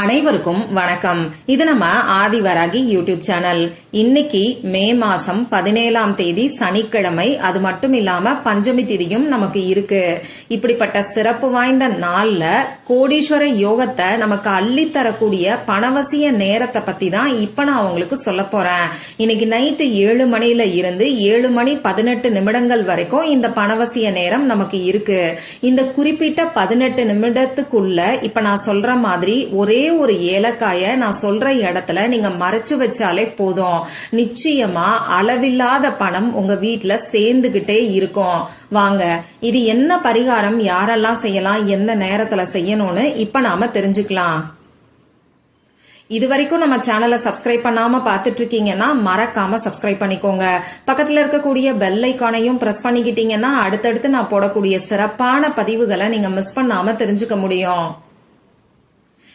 அனைவருக்கும் வணக்கம். இது நம்ம ஆதிவராகி யூடியூப் சேனல். இன்னைக்கு மே மாசம் பதினேழாம் தேதி சனிக்கிழமை. அது மட்டும் இல்லாம பஞ்சமி திதியும் நமக்கு இருக்கு. இப்படிப்பட்ட சிறப்பு வாய்ந்த நாள்ல கோடீஸ்வர யோகத்தை நமக்கு அள்ளி தரக்கூடிய பணவசிய நேரத்தை பத்தி தான் இப்ப நான் உங்களுக்கு சொல்ல போறேன். இன்னைக்கு நைட்டு ஏழு மணில இருந்து ஏழு மணி பதினெட்டு நிமிடங்கள் வரைக்கும் இந்த பணவசிய நேரம் நமக்கு இருக்கு. இந்த குறிப்பிட்ட பதினெட்டு நிமிடத்துக்குள்ள இப்ப நான் சொல்ற மாதிரி ஒரே ஒரு ஏலக்காய நான் சொல்ற இடத்துல நீங்க மறைச்சு வச்சாலே போதும். நிச்சயமா அளவில்லாத பணம் உங்க வீட்டுல சேர்ந்துகிட்டே இருக்கும். வாங்க இது என்ன பரிகாரம்? யாரெல்லாம் செய்யலாம்? எந்த நேரத்துல செய்யணும்னு இப்ப நாம தெரிஞ்சுக்கலாம். இது வரைக்கும் நம்ம சேனலை சப்ஸ்கிரைப் பண்ணாம பாத்துட்டு இருக்கீங்கன்னா மறக்காம சப்ஸ்கிரைப் பண்ணிக்கோங்க. பக்கத்துல இருக்கக்கூடிய பெல் ஐக்கானையும் பிரஸ் பண்ணிக்கிட்டீங்கன்னா அடுத்தடுத்து நான் போடக்கூடிய சிறப்பான பதிவுகளை நீங்க மிஸ் பண்ணாம தெரிஞ்சுக்க முடியும்.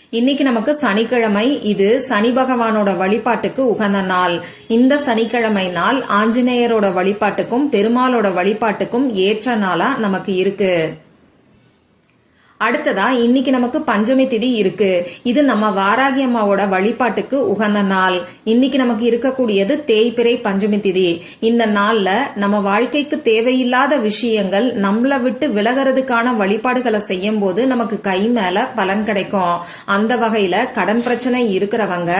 இன்னைக்கு நமக்கு சனிக்கிழமை. இது சனி பகவானோட வழிபாட்டுக்கு உகந்த நாள். இந்த சனிக்கிழமை நாள் ஆஞ்சநேயரோட வழிபாட்டுக்கும் பெருமாளோட வழிபாட்டுக்கும் ஏற்ற நாளா நமக்கு இருக்கு. அடுத்ததா இன்னைக்கு நமக்கு பஞ்சமி திதி இருக்கு. இது நம்ம வாராகி அம்மாவோட வழிபாட்டுக்கு உகந்த நாள். இன்னைக்கு நமக்கு இருக்கக்கூடியது தேய்பிறை பஞ்சமி திதி. இந்த நாள்ல நம்ம வாழ்க்கைக்கு தேவையில்லாத விஷயங்கள் நம்மள விட்டு விலகிறதுக்கான வழிபாடுகளை செய்யும் போது நமக்கு கை மேல பலன் கிடைக்கும். அந்த வகையில கடன் பிரச்சனை இருக்கிறவங்க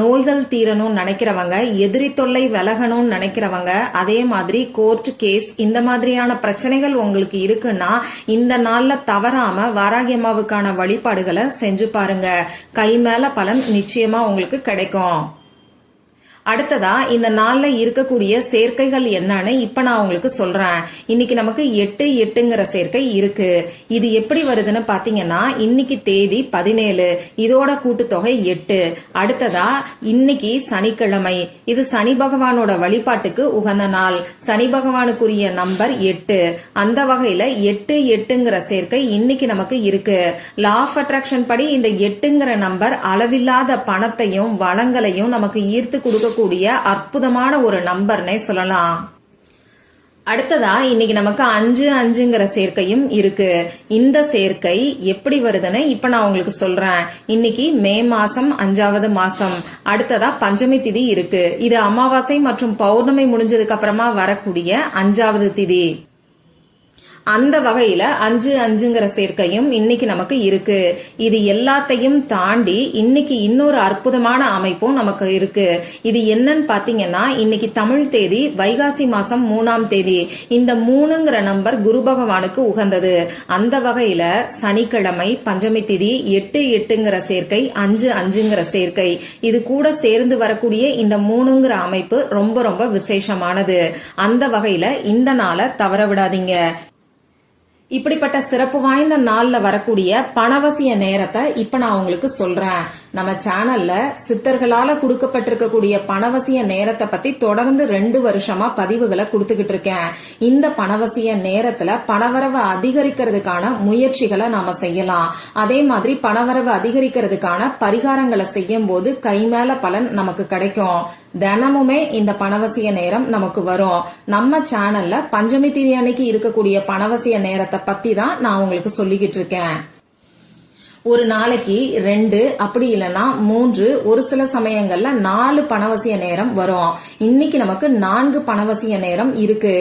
நோய்கள் தீரணும்னு நினைக்கிறவங்க எதிரி தொல்லை விலகணும்னு நினைக்கிறவங்க அதே மாதிரி கோர்ட் கேஸ் இந்த மாதிரியான பிரச்சனைகள் உங்களுக்கு இருக்குன்னா இந்த நாள்ல தவறாம வாராகியம்மாவுக்கான வழிபாடுகளை செஞ்சு பாருங்க. கை மேல பலன் நிச்சயமா உங்களுக்கு கிடைக்கும். அடுத்ததா இந்த நாள்ல இருக்கக்கூடிய சேர்க்கைகள் என்னன்னு இப்ப நான் உங்களுக்கு சொல்றேன். இன்னைக்கு நமக்கு எட்டு எட்டுங்கிற சேர்க்கை இருக்கு. இது எப்படி வருதுன்னு பாத்தீங்கன்னா இன்னைக்கு தேதி பதினேழு. இதோட கூட்டுத்தொகை எட்டு. அடுத்ததா இன்னைக்கு சனிக்கிழமை. இது சனி பகவானோட வழிபாட்டுக்கு உகந்த நாள். சனி பகவானுக்குரிய நம்பர் எட்டு. அந்த வகையில எட்டு எட்டுங்கிற சேர்க்கை இன்னைக்கு நமக்கு இருக்கு. லா ஆஃப் அட்ராக்ஷன் படி இந்த எட்டுங்கிற நம்பர் அளவில்லாத பணத்தையும் வளங்களையும் நமக்கு ஈர்த்து கொடுக்க இருக்கக்கூடிய அற்புதமான ஒரு நம்பர்னே சொல்லலாம். அடுத்ததா இன்னைக்கு நமக்கு அஞ்சு அஞ்சுங்கிற சேர்க்கையும் இருக்கு. இந்த சேர்க்கை எப்படி வருதுன்னு இப்ப நான் உங்களுக்கு சொல்றேன். இன்னைக்கு மே மாசம் அஞ்சாவது மாசம். அடுத்ததா பஞ்சமி திதி இருக்கு. இது அமாவாசை மற்றும் பௌர்ணமி முடிஞ்சதுக்கு அப்புறமா வரக்கூடிய அஞ்சாவது திதி. அந்த வகையில அஞ்சு அஞ்சுங்கிற சேர்க்கையும் இன்னைக்கு நமக்கு இருக்கு. இது எல்லாத்தையும் தாண்டி இன்னைக்கு இன்னொரு அற்புதமான அமைப்பும் நமக்கு இருக்கு. இது என்னன்னு பாத்தீங்கன்னா இன்னைக்கு தமிழ் தேதி வைகாசி மாசம் மூணாம் தேதி. இந்த மூணுங்கிற நம்பர் குரு பகவானுக்கு உகந்தது. அந்த வகையில சனிக்கிழமை பஞ்சமி திதி எட்டு எட்டுங்கிற சேர்க்கை அஞ்சு அஞ்சுங்கிற சேர்க்கை. இது கூட சேர்ந்து வரக்கூடிய இந்த மூணுங்கிற அமைப்பு ரொம்ப ரொம்ப விசேஷமானது. அந்த வகையில இந்த நாளை தவற விடாதீங்க. இப்படிப்பட்ட சிறப்பு வாய்ந்த நாள்ல வரக்கூடிய பணவசிய நேரத்தை இப்ப நான் உங்களுக்கு சொல்றேன். நம்ம சேனல்ல சித்தர்களால கொடுக்கப்பட்டிருக்கக்கூடிய பணவசிய நேரத்தை பத்தி தொடர்ந்து ரெண்டு வருஷமா பதிவுகளை கொடுத்துக்கிட்டு இருக்கேன். இந்த பணவசிய நேரத்துல பணவரவு அதிகரிக்கிறதுக்கான முயற்சிகளை நாம செய்யலாம். அதே மாதிரி பணவரவு அதிகரிக்கிறதுக்கான பரிகாரங்களை செய்யும் போது கை மேல பலன் நமக்கு கிடைக்கும். தினமுமே இந்த பணவசிய நேரம் நமக்கு வரும். நம்ம சேனல்ல பஞ்சமி தேதி அன்னைக்கு இருக்கக்கூடிய பணவசிய நேரத்தை பத்தி தான் நான் உங்களுக்கு சொல்லிக்கிட்டு இருக்கேன். ஒரு நாளைக்கு ரெண்டு அப்படி இல்லைன்னா மூன்று ஒரு சில சமயங்கள்ல நாலு பணவசிய நேரம் வரும். இன்னைக்கு நமக்கு நான்கு பணவசிய நேரம் இருக்கு.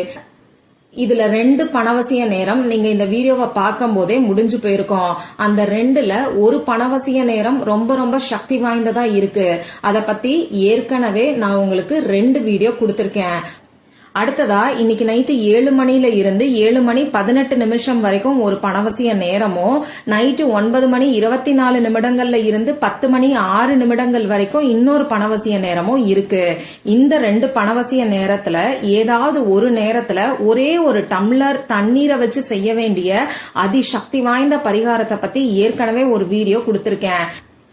இதுல ரெண்டு பணவசிய நேரம் நீங்க இந்த வீடியோவை பார்க்கும் போதே முடிஞ்சு போயிருக்கோம். அந்த ரெண்டுல ஒரு பணவசிய நேரம் ரொம்ப ரொம்ப சக்தி வாய்ந்ததா இருக்கு. அத பத்தி ஏற்கனவே நான் உங்களுக்கு ரெண்டு வீடியோ கொடுத்திருக்கேன். அடுத்ததா இன்னைக்கு நைட்டு ஏழு மணில இருந்து ஏழு மணி பதினெட்டு நிமிஷம் வரைக்கும் ஒரு பணவசிய நேரமும் நைட்டு ஒன்பது மணி இருபத்தி நாலு நிமிடங்கள்ல இருந்து பத்து மணி ஆறு நிமிடங்கள் வரைக்கும் இன்னொரு பணவசிய நேரமும் இருக்கு. இந்த ரெண்டு பணவசிய நேரத்துல ஏதாவது ஒரு நேரத்துல ஒரே ஒரு டம்ளர் தண்ணீரை வச்சு செய்ய வேண்டிய அதிசக்தி வாய்ந்த பரிகாரத்தை பத்தி ஏற்கனவே ஒரு வீடியோ கொடுத்திருக்கேன்.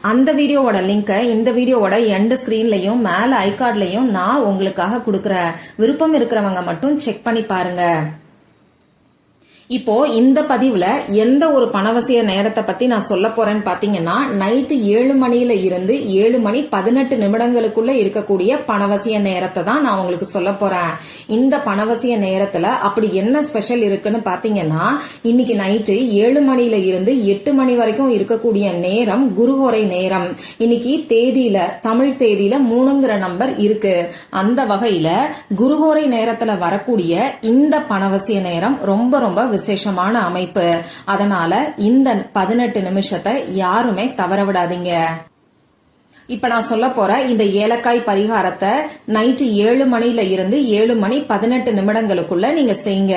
அந்த வீடியோவோட லிங்கை இந்த வீடியோவோட எண்ட் ஸ்கிரீன்லயும் மேல ஐகார்ட்லையும் நான் உங்களுக்காக கொடுக்குறேன் விருப்பம் இருக்கிறவங்க மட்டும் செக் பண்ணி பாருங்க. இப்போ இந்த பதிவுல எந்த ஒரு பணவசிய நேரத்தை பத்தி நான் சொல்ல போறேன்னு பாத்தீங்கன்னா நைட்டு ஏழு மணியில இருந்து ஏழு மணி பதினெட்டு நிமிடங்களுக்குள்ள இருக்கக்கூடிய பணவசிய நேரத்தை தான் நான் உங்களுக்கு சொல்ல போறேன். இந்த பணவசிய நேரத்துல அப்படி என்ன ஸ்பெஷல் இருக்குன்னு பாத்தீங்கன்னா இன்னைக்கு நைட்டு ஏழு மணியில இருந்து எட்டு மணி வரைக்கும் இருக்கக்கூடிய நேரம் குருஹோரை நேரம். இன்னைக்கு தேதியில தமிழ் தேதியில மூணுங்கிற நம்பர் இருக்கு. அந்த வகையில குருஹோரை நேரத்துல வரக்கூடிய இந்த பணவசிய நேரம் ரொம்ப ரொம்ப விசேஷமான அமைப்பு. அதனால இந்த பதினெட்டு நிமிஷத்தை யாருமே தவற விடாதீங்க. இப்ப நான் சொல்ல போற இந்த ஏலக்காய் பரிகாரத்தை நைட்டு ஏழு மணில இருந்து ஏழு மணி பதினெட்டு நிமிடங்களுக்குள்ள நீங்க செய்யுங்க.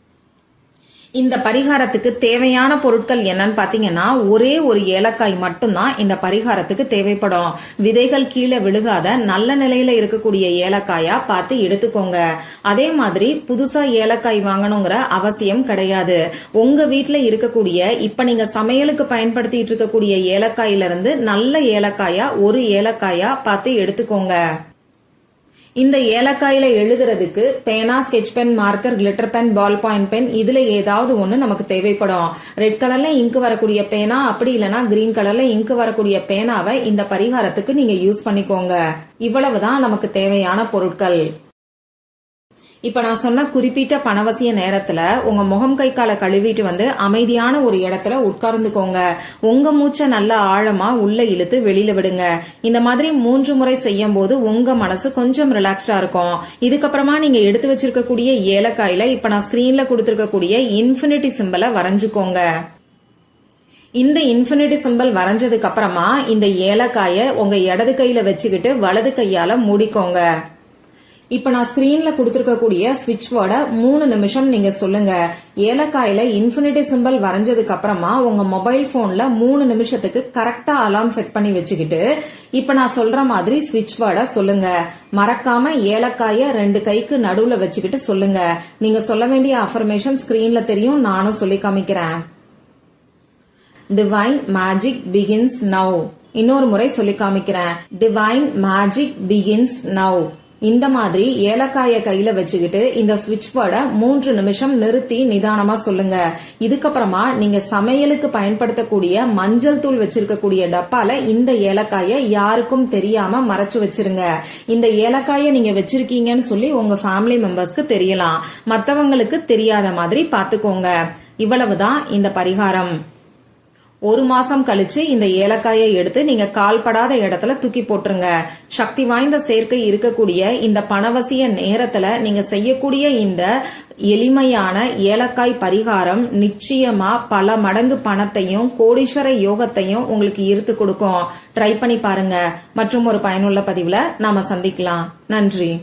இந்த பரிகாரத்துக்கு தேவையான பொருட்கள் என்னன்னு பாத்தீங்கன்னா ஒரே ஒரு ஏலக்காய் மட்டும்தான் இந்த பரிகாரத்துக்கு தேவைப்படும். விதைகள் கீழே விழுகாத நல்ல நிலையில இருக்கக்கூடிய ஏலக்காயா பார்த்து எடுத்துக்கோங்க. அதே மாதிரி புதுசா ஏலக்காய் வாங்கணுங்கிற அவசியம் கிடையாது. உங்க வீட்டுல இருக்கக்கூடிய இப்ப நீங்க சமையலுக்கு பயன்படுத்திட்டு இருக்கக்கூடிய ஏலக்காயில இருந்து நல்ல ஏலக்காயா ஒரு ஏலக்காயா பார்த்து எடுத்துக்கோங்க. இந்த ஏலக்காயில எழுதுறதுக்கு பேனா sketch pen marker glitter pen ball point pen இதுல ஏதாவது ஒண்ணு நமக்கு தேவைப்படும். ரெட் கலர்ல இங்கு வரக்கூடிய பேனா அப்படி இல்லனா கிரீன் கலர்ல இங்கு வரக்கூடிய பேனாவை இந்த பரிகாரத்துக்கு நீங்க யூஸ் பண்ணிக்கோங்க. இவ்வளவுதான் நமக்கு தேவையான பொருட்கள். இப்ப நான் சொன்ன குறிப்பிட்ட பணவசிய நேரத்துல உங்க முகம் கை காலை கழுவிட்டு வந்து அமைதியான ஒரு இடத்துல உட்கார்ந்துக்கோங்க. உங்க மூச்சை நல்ல ஆழமா உள்ள இழுத்து வெளியில விடுங்க. இந்த மாதிரி மூன்று முறை செய்யும் போது உங்க மனசு கொஞ்சம் ரிலாக்ஸ்டா இருக்கும். இதுக்கப்புறமா நீங்க எடுத்து வச்சிருக்கக்கூடிய ஏலக்காயில இப்ப நான் ஸ்கிரீன்ல கொடுத்திருக்கக்கூடிய இன்ஃபினிட்டி சிம்பலை வரைஞ்சுக்கோங்க. இந்த இன்ஃபினிட்டி சிம்பல் வரைஞ்சதுக்கு அப்புறமா இந்த ஏலக்காய உங்க இடது கையில வச்சுக்கிட்டு வலது கையால மூடிக்கோங்க. இப்ப நான் ஸ்கிரீன்ல கொடுத்துருக்கக்கூடிய ஸ்விட்ச் வேர்டை மூணு நிமிஷம் நீங்க சொல்லுங்க. ஏலக்காயில இன்ஃபினிட்டி சிம்பல் வரைஞ்சதுக்கு அப்புறமா உங்க மொபைல் போன்ல மூணு நிமிஷத்துக்கு கரெக்டா அலார்ம் செட் பண்ணி வச்சுக்கிட்டு இப்ப நான் சொல்ற மாதிரி ஸ்விட்ச் வேர்டை சொல்லுங்க. மறக்காம ஏலக்காய ரெண்டு கைக்கு நடுவுல வச்சுக்கிட்டு சொல்லுங்க. நீங்க சொல்ல வேண்டிய அஃபர்மேஷன் ஸ்கிரீன்ல தெரியும் நானும் சொல்லி காமிக்கிறேன். டிவைன் மேஜிக் பிகின்ஸ் நவ் இன்னொரு முறை சொல்லி காமிக்கிறேன். டிவைன் மேஜிக் பிகின்ஸ் நவ் இந்த மாதிரி ஏலக்காய கையில வச்சுக்கிட்டு இந்த ஸ்விட்ச் வேர்டை மூன்று நிமிஷம் நிறுத்தி நிதானமா சொல்லுங்க. இதுக்கப்புறமா நீங்க சமையலுக்கு பயன்படுத்தக்கூடிய மஞ்சள் தூள் வச்சிருக்கக்கூடிய டப்பால இந்த ஏலக்காய யாருக்கும் தெரியாம மறைச்சு வச்சிருங்க. இந்த ஏலக்காய நீங்க வச்சிருக்கீங்கன்னு சொல்லி உங்க ஃபேமிலி மெம்பர்ஸ்க்கு தெரியலாம். மத்தவங்களுக்கு தெரியாத மாதிரி பாத்துக்கோங்க இவ்வளவுதான் இந்த பரிகாரம். ஒரு மாசம் கழிச்சு இந்த ஏலக்காயை எடுத்து நீங்க கால்படாத இடத்துல தூக்கி போட்டுருங்க. சக்தி வாய்ந்த சேர்க்கை இருக்கக்கூடிய இந்த பணவசிய நேரத்துல நீங்க செய்யக்கூடிய இந்த எளிமையான ஏலக்காய் பரிகாரம் நிச்சயமா பல மடங்கு பணத்தையும் கோடீஸ்வர யோகத்தையும் உங்களுக்கு ஈர்த்து கொடுக்கும். ட்ரை பண்ணி பாருங்க. மற்றும் ஒரு பயனுள்ள பதிவுல நாம சந்திக்கலாம். நன்றி.